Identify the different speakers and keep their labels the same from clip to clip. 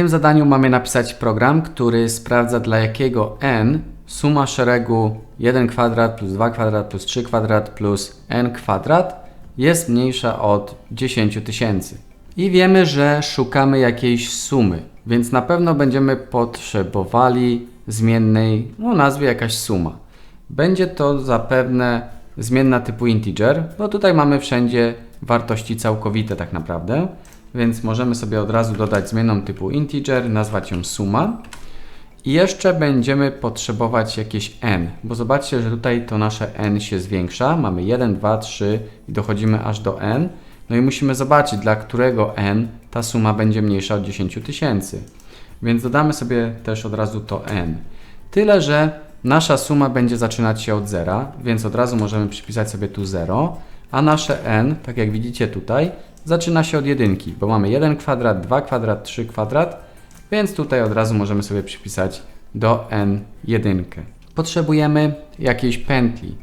Speaker 1: Tym zadaniu mamy napisać program, który sprawdza dla jakiego n suma szeregu 1 kwadrat plus 2 kwadrat plus 3 kwadrat plus n kwadrat jest mniejsza od 10 tysięcy. I wiemy, że szukamy jakiejś sumy, więc na pewno będziemy potrzebowali zmiennej, no nazwie jakaś suma. Będzie to zapewne zmienna typu integer, bo tutaj mamy wszędzie wartości całkowite tak naprawdę, więc możemy sobie od razu dodać zmienną typu integer, nazwać ją suma. I jeszcze będziemy potrzebować jakieś n, bo zobaczcie, że tutaj to nasze n się zwiększa. Mamy 1, 2, 3 i dochodzimy aż do n. No i musimy zobaczyć, dla którego n ta suma będzie mniejsza od 10 tysięcy. Więc dodamy sobie też od razu to n. Tyle, że nasza suma będzie zaczynać się od zera, więc od razu możemy przypisać sobie tu 0, a nasze n, tak jak widzicie tutaj, zaczyna się od jedynki, bo mamy 1 kwadrat, 2 kwadrat, 3 kwadrat, więc tutaj od razu możemy sobie przypisać do n jedynkę. Potrzebujemy jakiejś pętli.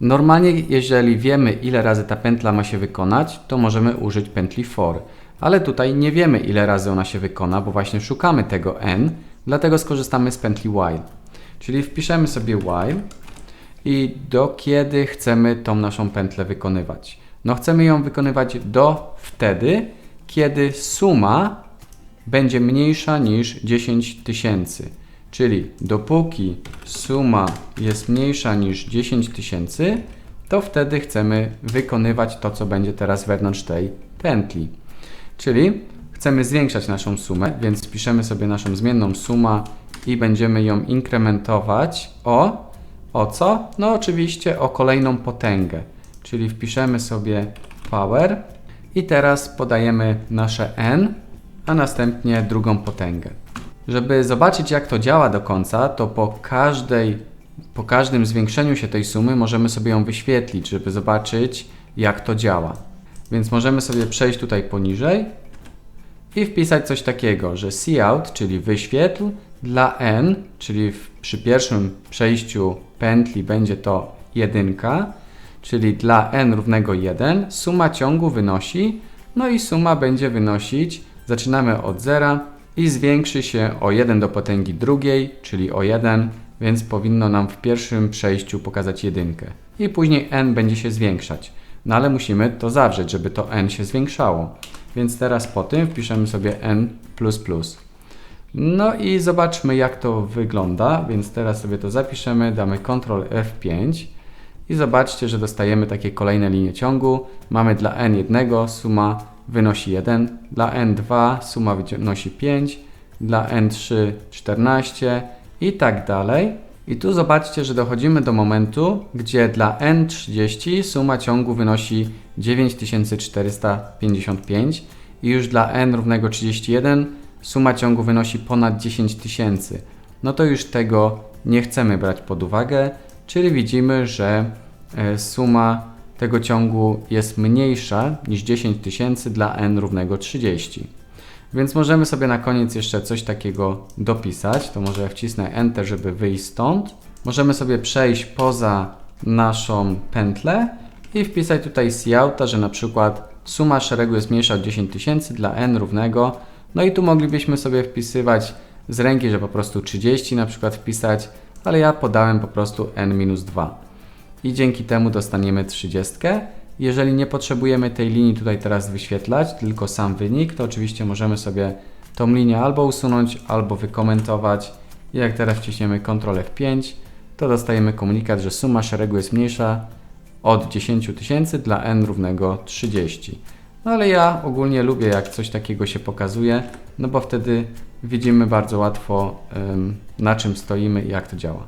Speaker 1: Normalnie, jeżeli wiemy, ile razy ta pętla ma się wykonać, to możemy użyć pętli for. Ale tutaj nie wiemy, ile razy ona się wykona, bo właśnie szukamy tego n, dlatego skorzystamy z pętli while. Czyli wpiszemy sobie while i do kiedy chcemy tą naszą pętlę wykonywać. No chcemy ją wykonywać do wtedy, kiedy suma będzie mniejsza niż 10 tysięcy. Czyli dopóki suma jest mniejsza niż 10 tysięcy, to wtedy chcemy wykonywać to, co będzie teraz wewnątrz tej pętli. Czyli chcemy zwiększać naszą sumę, więc piszemy sobie naszą zmienną suma i będziemy ją inkrementować o, o co? No oczywiście o kolejną potęgę. Czyli wpiszemy sobie power i teraz podajemy nasze n, a następnie drugą potęgę. Żeby zobaczyć jak to działa do końca, to po każdej po każdym zwiększeniu się tej sumy możemy sobie ją wyświetlić, żeby zobaczyć jak to działa. Więc możemy sobie przejść tutaj poniżej i wpisać coś takiego, że cout, czyli wyświetl dla n, czyli w, przy pierwszym przejściu pętli będzie to jedynka, czyli dla n równego 1, suma ciągu wynosi, no i suma będzie wynosić, zaczynamy od zera i zwiększy się o 1 do potęgi drugiej, czyli o 1, więc powinno nam w pierwszym przejściu pokazać jedynkę. I później n będzie się zwiększać. No ale musimy to zawrzeć, żeby to n się zwiększało. Więc teraz po tym wpiszemy sobie n++. No i zobaczmy jak to wygląda, więc teraz sobie to zapiszemy, damy Ctrl F5 i zobaczcie, że dostajemy takie kolejne linie ciągu. Mamy dla n1 suma wynosi 1, dla n2 suma wynosi 5, dla n3 14 i tak dalej. I tu zobaczcie, że dochodzimy do momentu, gdzie dla n30 suma ciągu wynosi 9455 i już dla n równego 31 suma ciągu wynosi ponad 10 tysięcy. No to już tego nie chcemy brać pod uwagę, czyli widzimy, że e, suma tego ciągu jest mniejsza niż 10 tysięcy dla n równego 30. Więc możemy sobie na koniec jeszcze coś takiego dopisać. To może wcisnę Enter, żeby wyjść stąd. Możemy sobie przejść poza naszą pętlę i wpisać tutaj couta, że na przykład suma szeregu jest mniejsza od 10 tysięcy dla n równego. No i tu moglibyśmy sobie wpisywać z ręki, że po prostu 30 na przykład wpisać, ale ja podałem po prostu n-2. I dzięki temu dostaniemy 30. Jeżeli nie potrzebujemy tej linii tutaj teraz wyświetlać, tylko sam wynik, to oczywiście możemy sobie tą linię albo usunąć, albo wykomentować. I jak teraz wciśniemy Ctrl F5, to dostajemy komunikat, że suma szeregu jest mniejsza od 10 tysięcy dla n równego 30. No ale ja ogólnie lubię jak coś takiego się pokazuje, no bo wtedy widzimy bardzo łatwo na czym stoimy i jak to działa.